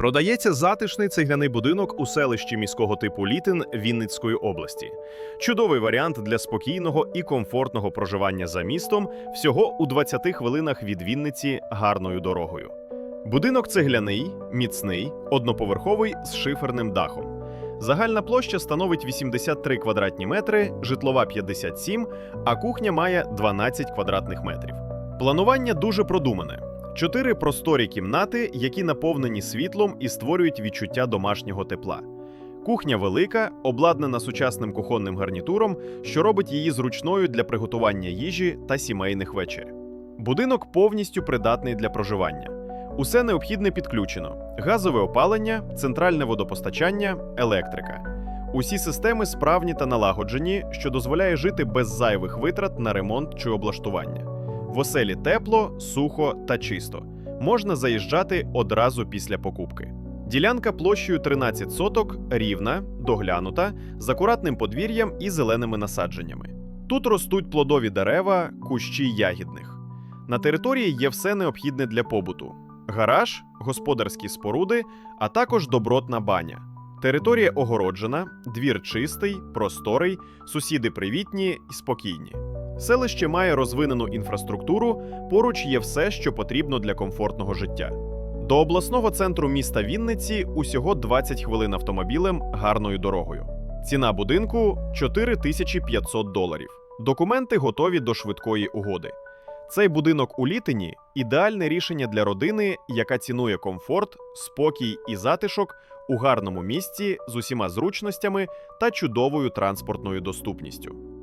Продається затишний цегляний будинок у селищі міського типу Літин Вінницької області. Чудовий варіант для спокійного і комфортного проживання за містом всього у 20 хвилинах від Вінниці гарною дорогою. Будинок цегляний, міцний, одноповерховий з шиферним дахом. Загальна площа становить 83 квадратні метри, житлова 57, а кухня має 12 квадратних метрів. Планування дуже продумане. Чотири просторі кімнати, які наповнені світлом і створюють відчуття домашнього тепла. Кухня велика, обладнана сучасним кухонним гарнітуром, що робить її зручною для приготування їжі та сімейних вечер. Будинок повністю придатний для проживання. Усе необхідне підключено: газове опалення, центральне водопостачання, електрика. Усі системи справні та налагоджені, що дозволяє жити без зайвих витрат на ремонт чи облаштування. В оселі тепло, сухо та чисто. Можна заїжджати одразу після покупки. Ділянка площею 13 соток, рівна, доглянута, з акуратним подвір'ям і зеленими насадженнями. Тут ростуть плодові дерева, кущі ягідних. На території є все необхідне для побуту: гараж, господарські споруди, а також добротна баня. Територія огороджена, двір чистий, просторий, сусіди привітні і спокійні. Селище має розвинену інфраструктуру, поруч є все, що потрібно для комфортного життя. До обласного центру міста Вінниці усього 20 хвилин автомобілем гарною дорогою. Ціна будинку 4500 доларів. Документи готові до швидкої угоди. Цей будинок у Літині ідеальне рішення для родини, яка цінує комфорт, спокій і затишок у гарному місці з усіма зручностями та чудовою транспортною доступністю.